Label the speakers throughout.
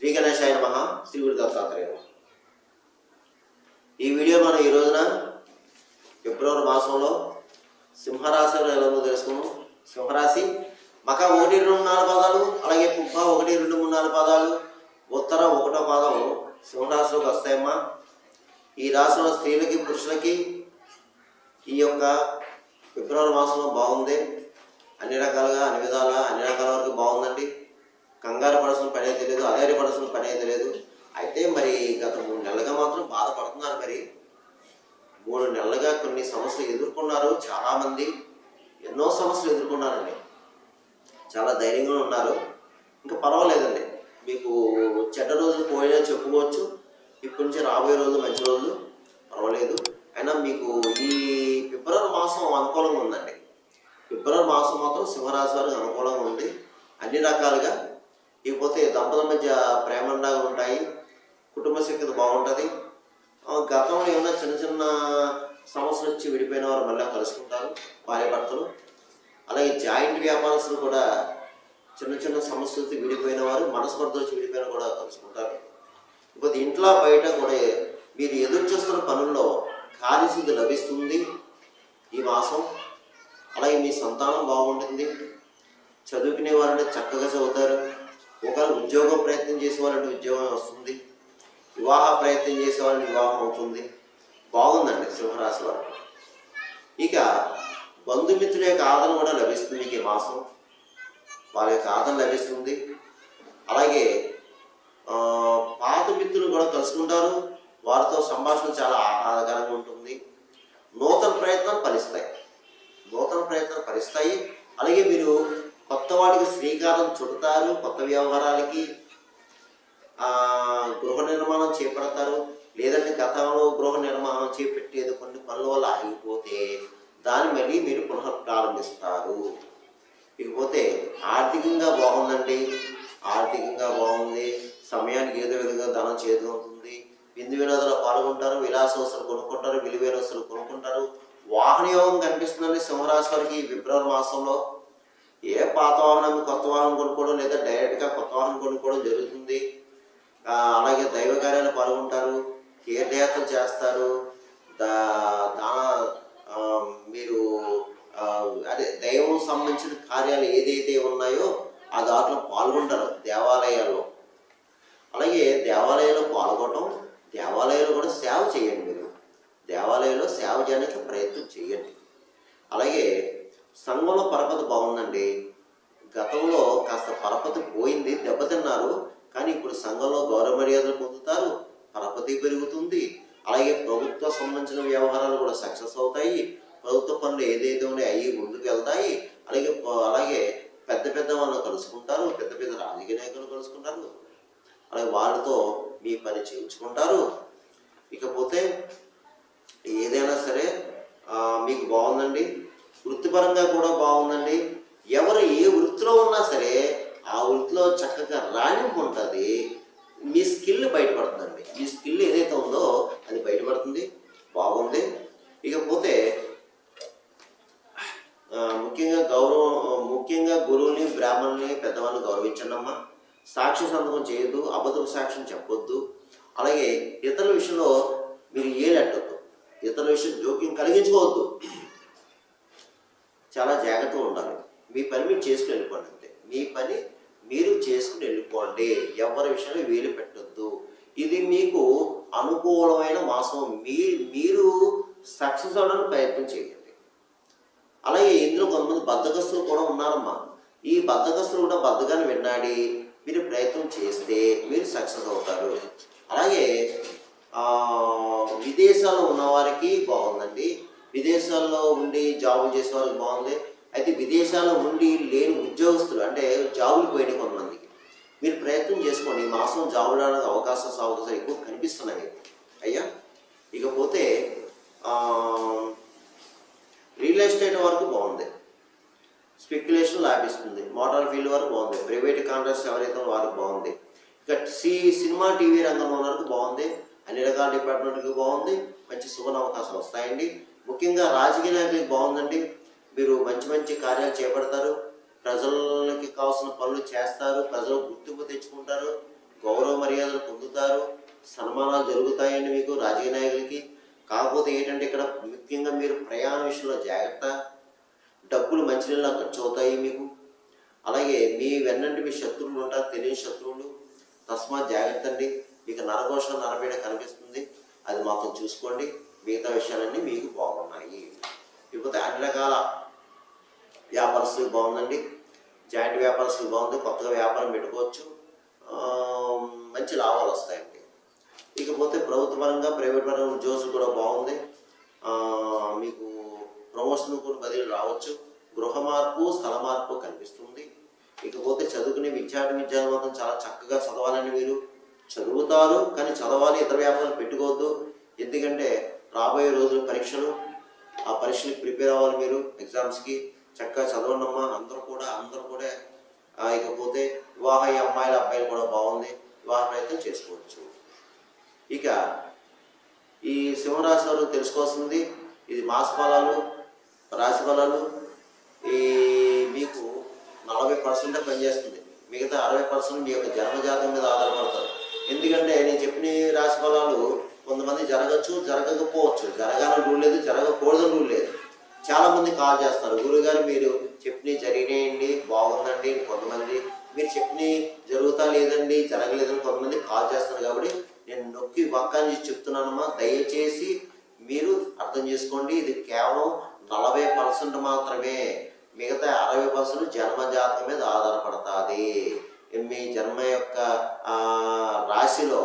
Speaker 1: శ్రీ గణేశాయ నమ. శ్రీ గురు దత్తాత్రేయ ఈ వీడియో మనం ఈ రోజున ఫిబ్రవరి మాసంలో సింహరాశిలో ఎలా ఉందో తెలుసుకున్నాం సింహరాశి మక ఒకటి రెండు నాలుగు పాదాలు అలాగే కుప్ప ఒకటి రెండు మూడు నాలుగు పాదాలు ఉత్తర ఒకటో పాదం సింహరాశిలోకి వస్తాయమ్మా. ఈ రాశిలో స్త్రీలకి పురుషులకి ఈ యొక్క ఫిబ్రవరి మాసంలో బాగుంది. అన్ని రకాలుగా అన్ని విధాలుగా అన్ని రకాల వరకు బాగుందండి. కంగారు పడాల్సిన పని అయితే లేదు అదేరి పడాల్సిన పని అయితే లేదు. అయితే మరి గత మూడు నెలలుగా మాత్రం బాధపడుతున్నారు మరి. మూడు నెలలుగా కొన్ని సమస్యలు ఎదుర్కొన్నారు చాలామంది. ఎన్నో సమస్యలు ఎదుర్కొన్నారండి. చాలా ధైర్యంగా ఉన్నారు. ఇంకా పర్వాలేదండి. మీకు చెడ్డ రోజులు పోయినా చెప్పుకోవచ్చు. ఇప్పటి నుంచి రాబోయే రోజులు మంచి రోజులు. పర్వాలేదు. అయినా మీకు ఈ ఫిబ్రవరి మాసం అనుకూలంగా ఉందండి. ఫిబ్రవరి మాసం మాత్రం సింహరాశి వారికి అనుకూలంగా ఉంది. అన్ని రకాలుగా ఇకపోతే దంపతుల మధ్య ప్రేమండాగా ఉంటాయి. కుటుంబ శక్తి బాగుంటుంది. గతంలో ఏమైనా చిన్న చిన్న సమస్యలు వచ్చి విడిపోయిన వారు మళ్ళీ కలుసుకుంటారు భార్యభర్తలు. అలాగే జాయింట్ వ్యాపారస్తులు కూడా చిన్న చిన్న సమస్యలతో విడిపోయిన వారు మనస్పర్ధ వచ్చి విడిపోయిన కూడా కలుసుకుంటారు ఇప్పుడు ఇంట్లో బయట కూడా మీరు ఎదురు చూస్తున్న పనుల్లో కార్యసిద్ధి లభిస్తుంది ఈ మాసం. అలాగే మీ సంతానం బాగుంటుంది. చదువుకునే వారంటే చక్కగా చదువుతారు. ఒకవేళ ఉద్యోగం ప్రయత్నం చేసే వాళ్ళంటే ఉద్యోగం వస్తుంది వివాహ ప్రయత్నం చేసే వాళ్ళని వివాహం అవుతుంది బాగుందండి సింహరాశి వారు. ఇక బంధుమిత్రుల యొక్క ఆదరణ కూడా లభిస్తుంది మీకు ఈ మాసం. వాళ్ళ యొక్క ఆదరణ లభిస్తుంది. అలాగే పాత మిత్రులు కూడా కలుసుకుంటారు. వారితో సంభాషణ చాలా ఆహ్లాదకరంగా ఉంటుంది. నూతన ప్రయత్నాలు ఫలిస్తాయి. నూతన ప్రయత్నాలు ఫలిస్తాయి. అలాగే మీరు కొత్త వాటికి శ్రీకారం చుడతారు కొత్త వ్యవహారాలకి గృహ నిర్మాణం చేపడతారు. లేదంటే గతంలో గృహ నిర్మాణం చేపెట్టేది కొన్ని పనుల వల్ల ఆగిపోతే దాన్ని మళ్ళీ మీరు పునః ప్రారంభిస్తారు. ఇకపోతే ఆర్థికంగా బాగుందండి. ఆర్థికంగా బాగుంది. సమయానికి ఏదో విధంగా ధనం చేదుకుంటుంది విందు వినోదాలు పాల్గొంటారు విలాస వస్తువులు కొనుక్కుంటారు విలువైన వస్తువులు కొనుక్కుంటారు. వాహన యోగం కనిపిస్తుందండి సింహరాశి వారికి ఫిబ్రవరి మాసంలో. ఏ పాత వాహనం కొత్త వాహనం కొనుక్కోవడం లేదా డైరెక్ట్గా కొత్త వాహనం కొనుక్కోవడం జరుగుతుంది. అలాగే దైవ కార్యాలు పాల్గొంటారు తీర్థయాత్రలు చేస్తారు. దా దా మీరు అదే దైవం సంబంధించిన కార్యాలు ఏదైతే ఉన్నాయో ఆ దాంట్లో పాల్గొంటారు దేవాలయాల్లో. అలాగే దేవాలయంలో పాల్గొనడం దేవాలయంలో కూడా సేవ చేయండి మీరు. దేవాలయంలో సేవ చేయడానికి ప్రయత్నం చేయండి. సంఘంలో పరపతి బాగుందండి. గతంలో కాస్త పరపతి పోయింది దెబ్బతిన్నారు. కానీ ఇప్పుడు సంఘంలో గౌరవ మర్యాదలు పొందుతారు పరపతి పెరుగుతుంది. అలాగే ప్రభుత్వ సంబంధించిన వ్యవహారాలు కూడా సక్సెస్ అవుతాయి. ప్రభుత్వ పనులు ఏదైతే ఉన్నాయో అవి ముందుకు వెళ్తాయి. అలాగే అలాగే పెద్ద పెద్ద వాళ్ళు కలుసుకుంటారు పెద్ద పెద్ద రాజకీయ నాయకులు కలుసుకుంటారు. అలాగే వాళ్ళతో మీ పని చేయించుకుంటారు. ఇకపోతే ఏదైనా సరే మీకు బాగుందండి. వృత్తిపరంగా కూడా బాగుందండి ఎవరు ఏ వృత్తిలో ఉన్నా సరే ఆ వృత్తిలో చక్కగా రాణింపు ఉంటుంది మీ స్కిల్ బయటపడుతుందండి. మీ స్కిల్ ఏదైతే ఉందో అది బయటపడుతుంది. బాగుంది. ఇకపోతే ముఖ్యంగా గౌరవం ముఖ్యంగా గురువుని బ్రాహ్మణుని పెద్దవాళ్ళని గౌరవించండి అమ్మా సాక్షి సంతకం చేయొద్దు అబద్ధపు సాక్ష్యం చెప్పొద్దు. అలాగే ఇతరుల విషయంలో మీరు ఏలెట్టద్దు. ఇతరుల విషయం జోక్యం కలిగించుకోవద్దు. చాలా జాగ్రత్తగా ఉండాలి. మీ పని మీరు చేసుకుని వెళ్ళిపోండి అంతే. మీ పని మీరు చేసుకుని వెళ్ళిపోండి. ఎవరి విషయంలో వీలు పెట్టొద్దు. ఇది మీకు అనుకూలమైన మాసం. మీ మీరు సక్సెస్ అవడానికి ప్రయత్నం చేయండి. అలాగే ఇందులో కొంతమంది బద్దకస్తులు కూడా ఉన్నారమ్మా. ఈ బద్దకస్తులు కూడా బద్దగాని విన్నాడి మీరు ప్రయత్నం చేస్తే మీరు సక్సెస్ అవుతారు. అలాగే విదేశాల్లో ఉన్నవారికి బాగుందండి. విదేశాల్లో ఉండి జాబులు చేసే వాళ్ళకి బాగుంది. అయితే విదేశాల్లో ఉండి లేని ఉద్యోగస్తులు అంటే జాబులు పోయినాయి కొంతమందికి. మీరు ప్రయత్నం చేసుకోండి. ఈ మాసం జాబులు రావడానికి అవకాశం సాగుతుంది ఎక్కువ కనిపిస్తున్నాయి. అయ్యా ఇకపోతే రియల్ ఎస్టేట్ వరకు బాగుంది. స్పెక్యులేషన్ లాభిస్తుంది మోటార్ ఫీల్డ్ వరకు బాగుంది. ప్రైవేట్ కాంట్రాక్ట్స్ ఎవరైతే వారికి బాగుంది. ఇక సి సినిమా టీవీ రంగంలో ఉన్న వరకు బాగుంది. అన్ని రకాల డిపార్ట్మెంట్కి బాగుంది. మంచి సువర్ణ అవకాశాలు వస్తాయండి. ముఖ్యంగా రాజకీయ నాయకులకి బాగుందండి. మీరు మంచి మంచి కార్యాలు చేపడతారు. ప్రజలకి కావాల్సిన పనులు చేస్తారు. ప్రజలు గుర్తింపు తెచ్చుకుంటారు. గౌరవ మర్యాదలు పొందుతారు. సన్మానాలు జరుగుతాయండి మీకు రాజకీయ నాయకులకి. కాకపోతే ఏంటంటే ఇక్కడ ముఖ్యంగా మీరు ప్రయాణ విషయంలో జాగ్రత్త. డబ్బులు మంచినీళ్ళ ఖర్చు అవుతాయి మీకు. అలాగే మీ వెన్నంటి మీ శత్రువులు ఉంటారు. తెలియని శత్రువులు. తస్మాత్ జాగ్రత్త అండి. మీకు నరఘోష నరబీడ కనిపిస్తుంది. అది మాత్రం చూసుకోండి. మిగతా విషయాలన్నీ మీకు బాగున్నాయి. ఇకపోతే అన్ని రకాల వ్యాపారస్తులు బాగుందండి. జాయింట్ వ్యాపారస్తులు బాగుంది కొత్తగా వ్యాపారం పెట్టుకోవచ్చు. మంచి లాభాలు వస్తాయండి. ఇకపోతే ప్రభుత్వ పరంగా ప్రైవేట్ పరంగా ఉద్యోగులు కూడా బాగుంది. మీకు ప్రమోషన్ కూడా బదిలీ రావచ్చు. గృహ మార్పు స్థల మార్పు కనిపిస్తుంది. ఇకపోతే చదువుకునే విద్యార్థి విద్యార్థులు మాత్రం చాలా చక్కగా చదవాలని మీరు చదువుతారు. కానీ చదవాలి ఇతర వ్యాపారాలు పెట్టుకోవద్దు. ఎందుకంటే రాబోయే రోజులు పరీక్షలు ఆ పరీక్షలకు ప్రిపేర్ అవ్వాలి మీరు ఎగ్జామ్స్కి. చక్కగా చదవండమ్మా అందరూ కూడా అందరూ కూడా ఇకపోతే వివాహ ఈ అమ్మాయిల అబ్బాయిలు కూడా బాగుంది. వివాహ ప్రయత్నం చేసుకోవచ్చు. ఇక ఈ సింహరాశి వారు తెలుసుకోవాల్సింది ఇది మాస ఫలాలు రాశి ఫలాలు. ఈ మీకు నలభై పర్సెంటే పనిచేస్తుంది. మిగతా అరవై పర్సెంట్ మీ యొక్క జన్మజాతం మీద ఆధారపడతారు. ఎందుకంటే నేను చెప్పిన రాశి ఫలాలు కొంతమంది జరగచ్చు జరగకపోవచ్చు. జరగాలని రూల్ లేదు జరగకూడదని రూల్ లేదు. చాలామంది కాల్ చేస్తారు. గురుగారు మీరు చెప్పిన జరిగినాయండి బాగుందండి కొంతమంది. మీరు చెప్పినవి జరుగుతా లేదండి జరగలేదని కొంతమంది కాల్ చేస్తున్నారు కాబట్టి నేను నొక్కి వక్కాన్ని చెప్తున్నానమ్మా. దయచేసి మీరు అర్థం చేసుకోండి. ఇది కేవలం నలభై పర్సెంట్ మాత్రమే. మిగతా అరవై పర్సెంట్ జన్మజాతకం మీద ఆధారపడుతుంది. మీ జన్మ యొక్క రాశిలో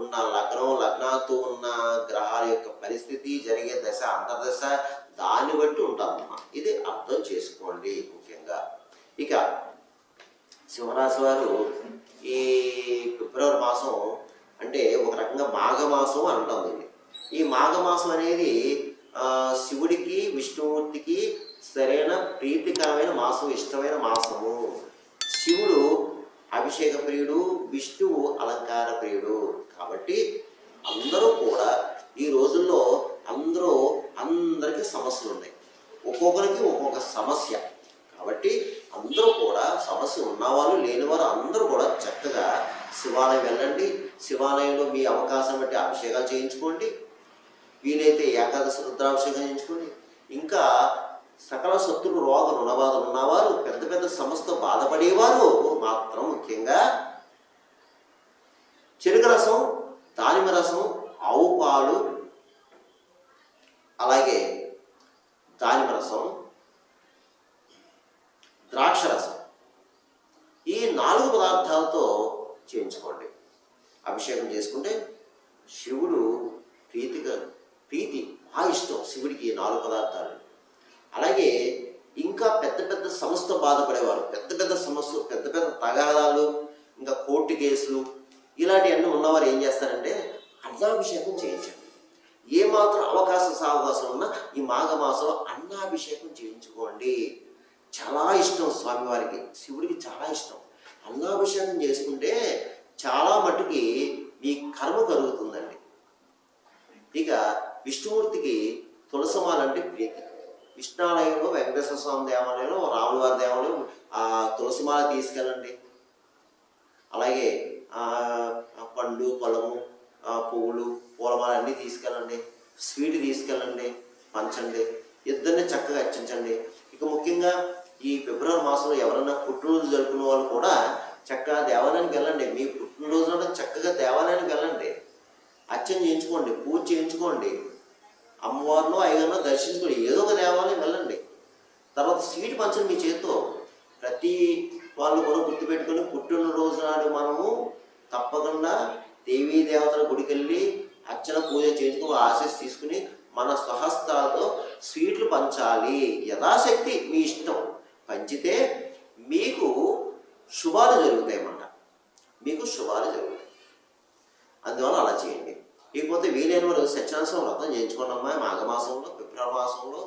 Speaker 1: ఉన్న లగ్నం లగ్నాలతో ఉన్న గ్రహాల యొక్క పరిస్థితి జరిగే దశ అంతర్దశ దాన్ని బట్టి ఉంటుందమ్మా ఇది అర్థం చేసుకోండి ముఖ్యంగా. ఇక సింహరాశి వారు ఈ ఫిబ్రవరి మాసం అంటే ఒక రకంగా మాఘమాసం అంటాం దీన్ని. ఈ మాఘమాసం అనేది శివుడికి విష్ణుమూర్తికి సరైన ప్రీతికరమైన మాసం ఇష్టమైన మాసము. అభిషేక ప్రియుడు విష్ణువు అలంకార ప్రియుడు కాబట్టి అందరూ కూడా ఈ రోజుల్లో అందరూ అందరికీ సమస్యలు ఉన్నాయి ఒక్కొక్కరికి ఒక్కొక్క సమస్య. కాబట్టి అందరూ కూడా సమస్య ఉన్నవాళ్ళు లేనివారు అందరూ కూడా చక్కగా శివాలయం వెళ్ళండి. శివాలయంలో మీ అవకాశం బట్టి అభిషేకాలు చేయించుకోండి. వీలైతే ఏకాదశి రుద్రాభిషేకం చేయించుకోండి. ఇంకా సకల శత్రు రోగం ఉన్నవారు ఉన్నవారు పెద్ద పెద్ద సమస్యతో బాధపడేవారు మాత్రం ముఖ్యంగా చెరుకు రసం దానిమ రసం ఆవు పాలు అలాగే దానిమ్మ రసం ద్రాక్ష రసం. ఈ నాలుగు పదార్థాలతో చేయించుకోండి. అభిషేకం చేసుకుంటే శివుడు ప్రీతిగా ప్రీతి మా ఇష్టం శివుడికి ఈ నాలుగు పదార్థాలు. అలాగే ఇంకా పెద్ద పెద్ద సంస్థ బాధపడేవారు. పెద్ద పెద్ద సమస్యలు పెద్ద పెద్ద తగాదాలు ఇంకా కోర్టు కేసులు ఇలాంటివన్నీ ఉన్నవారు ఏం చేస్తారంటే అన్నాభిషేకం చేయించండి ఏ మాత్రం అవకాశం సావకాశం ఉన్నా ఈ మాఘమాసంలో అన్నాభిషేకం చేయించుకోండి. చాలా ఇష్టం స్వామివారికి. శివుడికి చాలా ఇష్టం. అన్నాభిషేకం చేసుకుంటే చాలా మటుకి మీ కర్మ కలుగుతుందండి. ఇక విష్ణుమూర్తికి తులసమాలంటే ప్రీతి. కృష్ణాలయంలో వెంకటేశ్వర స్వామి దేవాలయంలో రాములవారి దేవాలయం ఆ తులసిమాల తీసుకెళ్ళండి. అలాగే పండ్లు పొలము పువ్వులు పూలమాల అన్నీ తీసుకెళ్ళండి. స్వీట్ తీసుకెళ్ళండి. పంచండి. ఇద్దరిని చక్కగా హెచ్చించండి. ఇక ముఖ్యంగా ఈ ఫిబ్రవరి మాసంలో ఎవరైనా పుట్టినరోజు జరుపుకునే వాళ్ళు కూడా చక్కగా దేవాలయానికి వెళ్ళండి. మీ పుట్టినరోజున చక్కగా దేవాలయానికి వెళ్ళండి. అర్చన చేయించుకోండి. పూజ చేయించుకోండి. అమ్మవారినో అయ్యగారినో దర్శించుకొని ఏదో ఒక దేవాలయం వెళ్ళండి. తర్వాత స్వీట్ పంచండి మీ చేతితో. ప్రతి వాళ్ళు కూడా గుర్తుపెట్టుకొని పుట్టినరోజు నాడు మనము తప్పకుండా దేవీ దేవతల గుడికి వెళ్ళి అర్చన పూజ చేసుకుని ఆశీస్ తీసుకుని మన స్వహస్తాలతో స్వీట్లు పంచాలి. యథాశక్తి మీ ఇష్టం. పంచితే మీకు శుభాలు జరుగుతాయి అన్నమాట మీకు శుభాలు జరుగుతాయి. అందువల్ల అలా చేయండి. ఇకపోతే వీలైన వారు సత్యనారాయణ వ్రతం చేయించుకోండమ్మా మాఘమాసంలో ఫిబ్రవరి మాసంలో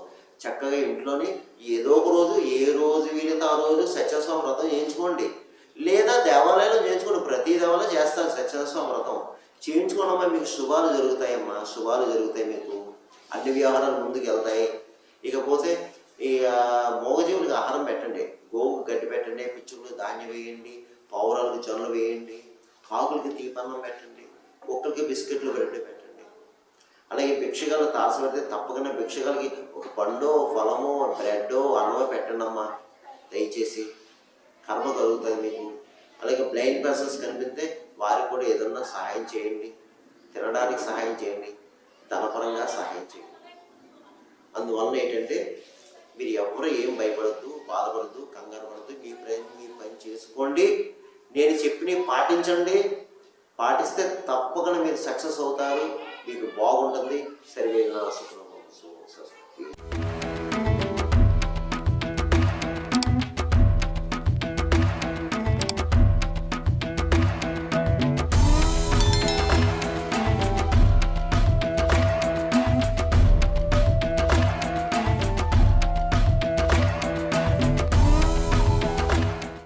Speaker 1: చక్కగా ఇంట్లోని ఏదో ఒక రోజు ఏ రోజు వీలైతే ఆ రోజు సత్యస్వామి వ్రతం చేయించుకోండి. లేదా దేవాలయంలో చేయించుకోండి ప్రతి దేవాలయం చేస్తారు సత్యనారాయణ వ్రతం. చేయించుకోనమ్మా మీకు శుభాలు జరుగుతాయమ్మా శుభాలు జరుగుతాయి మీకు. అన్ని వ్యవహారాలు ముందుకు వెళ్తాయి. ఇకపోతే ఈ మోగజీవులకు మూగజీవులకు ఆహారం పెట్టండి. గోవుకు గడ్డి పెట్టండి పిచ్చులకు ధాన్యం వేయండి పావురాలకు జొన్నలు వేయండి కాకులకి తీపన్నం పెట్టండి. ఒక్కరికి బిస్కెట్లు బ్రెడ్ పెట్టండి అలాగే భిక్షగాలు తారస పెడితే తప్పకుండా భిక్షగాలకి ఒక పండు ఫలమో బ్రెడ్ అన్నమో పెట్టండి అమ్మా దయచేసి కర్మ కలుగుతుంది మీకు. అలాగే బ్లైండ్ పర్సన్స్ కనిపిస్తే వారికి కూడా ఏదన్నా సహాయం చేయండి. తినడానికి సహాయం చేయండి. ధనపరంగా సహాయం చేయండి. అందువలన ఏంటంటే మీరు ఎవరు ఏం భయపడద్దు బాధపడద్దు కంగారు పడద్దు. మీ ప్రయత్నం మీ పని చేసుకోండి. నేను చెప్పినవి పాటించండి. పాటిస్తే తప్పకుండా మీరు సక్సెస్ అవుతారు మీకు బాగుంటుంది సరివేదన సుఖం